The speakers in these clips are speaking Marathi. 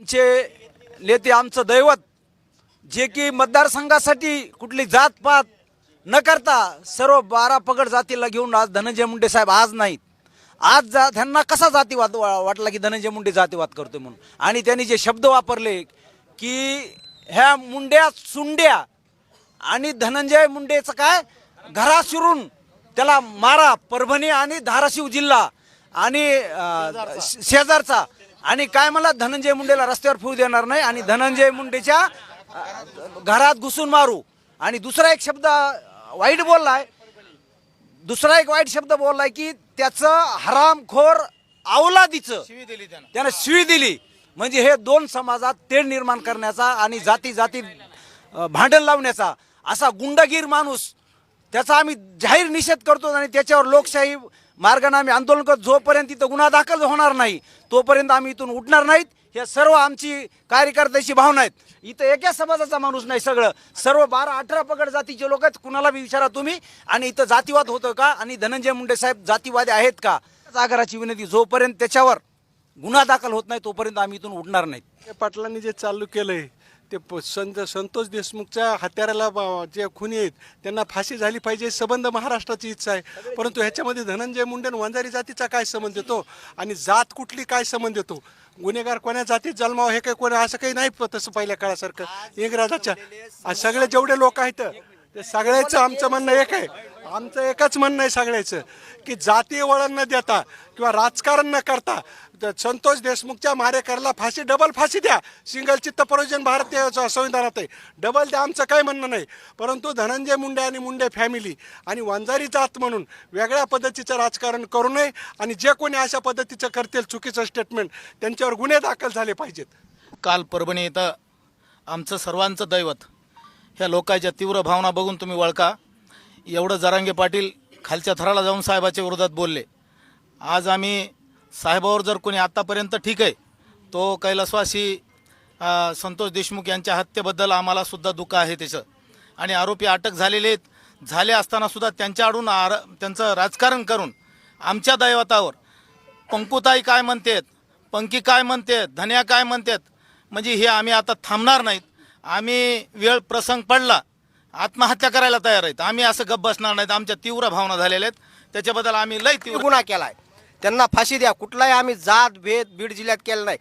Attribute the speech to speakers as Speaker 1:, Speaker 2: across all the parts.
Speaker 1: आमचे नेते आमचं दैवत जे की मतदारसंघासाठी कुठली जात पात न करता सर्व बारा पगड जातीला घेऊन आज धनंजय मुंडे साहेब आज नाहीत. आज जा त्यांना कसा जातीवाद वा- वाटला की धनंजय मुंडे जातीवाद करतो म्हणून? आणि त्यांनी जे शब्द वापरले की ह्या मुंड्या सुंड्या आणि धनंजय मुंडेचं काय? घरा शिरून त्याला मारा परभणी आणि धाराशिव जिल्हा आणि शेजारचा. आणि काय मला धनंजय मुंडेला रस्त्यावर फिरू देणार नाही आणि धनंजय मुंडेच्या घरात घुसून मारू. आणि दुसरा एक शब्द वाईट बोललाय. दुसरा एक वाईट शब्द बोललाय की त्याचं हरामखोर अवलादीचं त्यानं. शिवी दिली. म्हणजे हे दोन समाजात तेढ निर्माण करण्याचा आणि जाती जाती भांडण लावण्याचा असा गुंडगीर माणूस त्याचा आम्ही जाहीर निषेध करतो आणि त्याच्यावर लोकशाही मार्गाने आम्ही आंदोलन करत जोपर्यंत तिथं गुन्हा दाखल होणार नाही तोपर्यंत आम्ही इथून उठणार नाहीत. हे सर्व आमची कार्यकर्त्याची भावना आहेत. इथं एका समाजाचा माणूस नाही सगळं. सर्व बारा अठरा पगड जातीचे लोक आहेत. कुणाला बी विचारा तुम्ही. आणि इथं जातीवाद होतं का? आणि धनंजय मुंडे साहेब जातीवादी आहेत का? आगाराची विनंती जोपर्यंत त्याच्यावर गुन्हा दाखल होत नाही तोपर्यंत आम्ही इथून उठणार नाहीत.
Speaker 2: पाटलांनी जे चालू केलंय ते प- संत संतोष देशमुखच्या हत्याराला ब- जे खुनी आहेत त्यांना फाशी झाली पाहिजे संबंध महाराष्ट्राची इच्छा आहे. परंतु ह्याच्यामध्ये धनंजय मुंडे आणि वंजारी जातीचा काय संबंध येतो? आणि जात कुठली काय संबंध येतो? गुन्हेगार कोण्या जातीत जन्मावं हे काही कोणी असं काही नाही प- तसं पहिल्या काळासारखं. इंग्रजाच्या सगळे जेवढे लोक आहेत ते सगळ्याचं आमचं म्हणणं एक आहे. आमचं एकच म्हणणं आहे सगळ्याचं की जातीय वळण न देता किंवा राजकारण न करता संतोष देशमुखच्या मारेकरला फाशी डबल फाशी द्या. सिंगल चित्त प्रयोजन भारतीय संविधानात आहे. डबल द्या आमचं काही म्हणणं नाही. परंतु धनंजय मुंडे आणि मुंडे फॅमिली आणि वंजारी जात म्हणून वेगळ्या पद्धतीचं राजकारण करू नये आणि जे कोणी अशा पद्धतीचं करतील चुकीचं स्टेटमेंट त्यांच्यावर गुन्हे दाखल झाले पाहिजेत.
Speaker 3: काल परभणी इथं आमचं सर्वांचं दैवत ह्या लोकांच्या तीव्र भावना बघून तुम्ही वळका. एवढं जरांगे पाटील खालच्या थराला जाऊन साहेबाच्या विरोधात बोलले. आज आम्ही साहेबावर जर कोणी आत्तापर्यंत ठीक आहे तो कैलासवासी संतोष देशमुख यांच्या हत्येबद्दल आम्हाला सुद्धा दुःख आहे त्याचं. आणि आरोपी अटक झालेले आहेत. झाले असताना सुद्धा त्यांच्याकडून आर त्यांचं राजकारण करून आमच्या दैवतावर पंकुताई काय म्हणतेत पंकी काय म्हणतेत धन्या काय म्हणतेत म्हणजे हे आम्ही आता थांबणार नाहीत. आम्ही वेळ प्रसंग पडला आत्महत्या करायला तयार आहेत. आम्ही असं गप्प बसणार नाहीत. आमच्या तीव्र भावना झालेल्या आहेत. त्याच्याबद्दल आम्ही लय तीव्र
Speaker 4: गुन्हा केला आहे त्यांना फाशी द्या. कुठलाही आम्ही जात भेद बीड जिल्ह्यात केला नाही.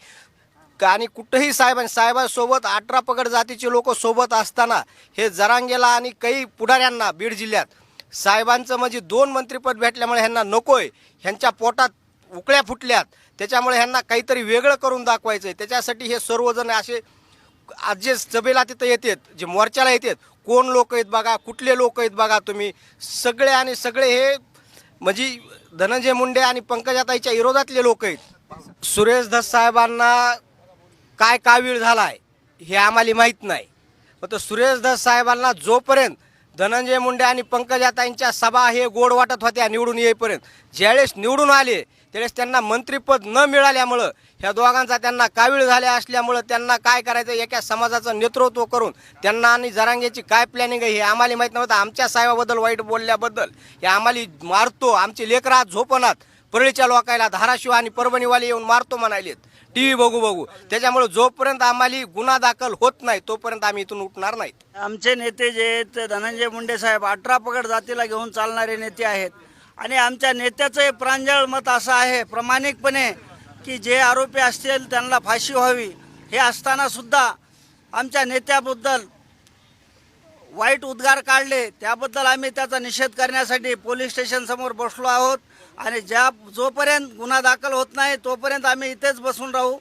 Speaker 4: का- आणि कुठंही साहेबां साहेबांसोबत अठरा पगड जातीचे लोक सोबत असताना हे जरांगेला आणि काही पुढाऱ्यांना बीड जिल्ह्यात साहेबांचं म्हणजे दोन मंत्रीपद भेटल्यामुळे ह्यांना नकोय. ह्यांच्या पोटात उकळ्या फुटल्यात. त्याच्यामुळे ह्यांना काहीतरी वेगळं करून दाखवायचं आहे त्याच्यासाठी हे सर्वजण असे आज जे सभेला तिथं येतात जे मोर्चाला येतात. कोण लोक आहेत बघा कुठले लोक आहेत बघा तुम्ही? सगळे आणि सगळे हे म्हणजे धनंजय मुंडे आणि पंकजाताईच्या विरोधातले लोक आहेत. सुरेश धस साहेबांना काय कावीळ झाला आहे हे आम्हाला माहीत नाही. फक्त सुरेश धस साहेबांना जोपर्यंत धनंजय मुंडे आणि पंकजाताईंच्या सभा हे गोड वाटत होत्या निवडून येईपर्यंत ज्यावेळेस निवडून आले त्यावेळेस त्यांना मंत्रिपद न मिळाल्यामुळं ह्या दोघांचा त्यांना कावीळ झाल्या असल्यामुळं त्यांना काय करायचं एका समाजाचं नेतृत्व करून त्यांना आणि जरांगेची काय प्लॅनिंग आहे हे आम्हाला माहीत नव्हतं. आमच्या साहेबाबद्दल वाईट बोलल्याबद्दल हे आम्हाला मारतो आमचे लेकरात झोपनात. परळीच्या लोकायला धाराशिव आणि परभणीवाले येऊन मारतो म्हणालेत. टी व्ही बघू बघू. त्याच्यामुळे जोपर्यंत आम्हाला गुन्हा दाखल होत नाही तोपर्यंत आम्ही इथून उठणार नाहीत.
Speaker 5: आमचे नेते जे आहेत धनंजय मुंडे साहेब अठरा पगड जातीला घेऊन चालणारे नेते आहेत. आणि आमच्या नेत्याचं हे प्रांजळ मत असं आहे प्रामाणिकपणे की जे आरोपी असतील त्यांना फाशी व्हावी. हे असतानासुद्धा आमच्या नेत्याबद्दल वाईट उद्गार काढले. त्याबद्दल आम्ही त्याचा निषेध करण्यासाठी पोलीस स्टेशनसमोर बसलो आहोत. आणि ज्या जोपर्यंत गुन्हा दाखल होत नाही तोपर्यंत आम्ही इथेच बसून राहू.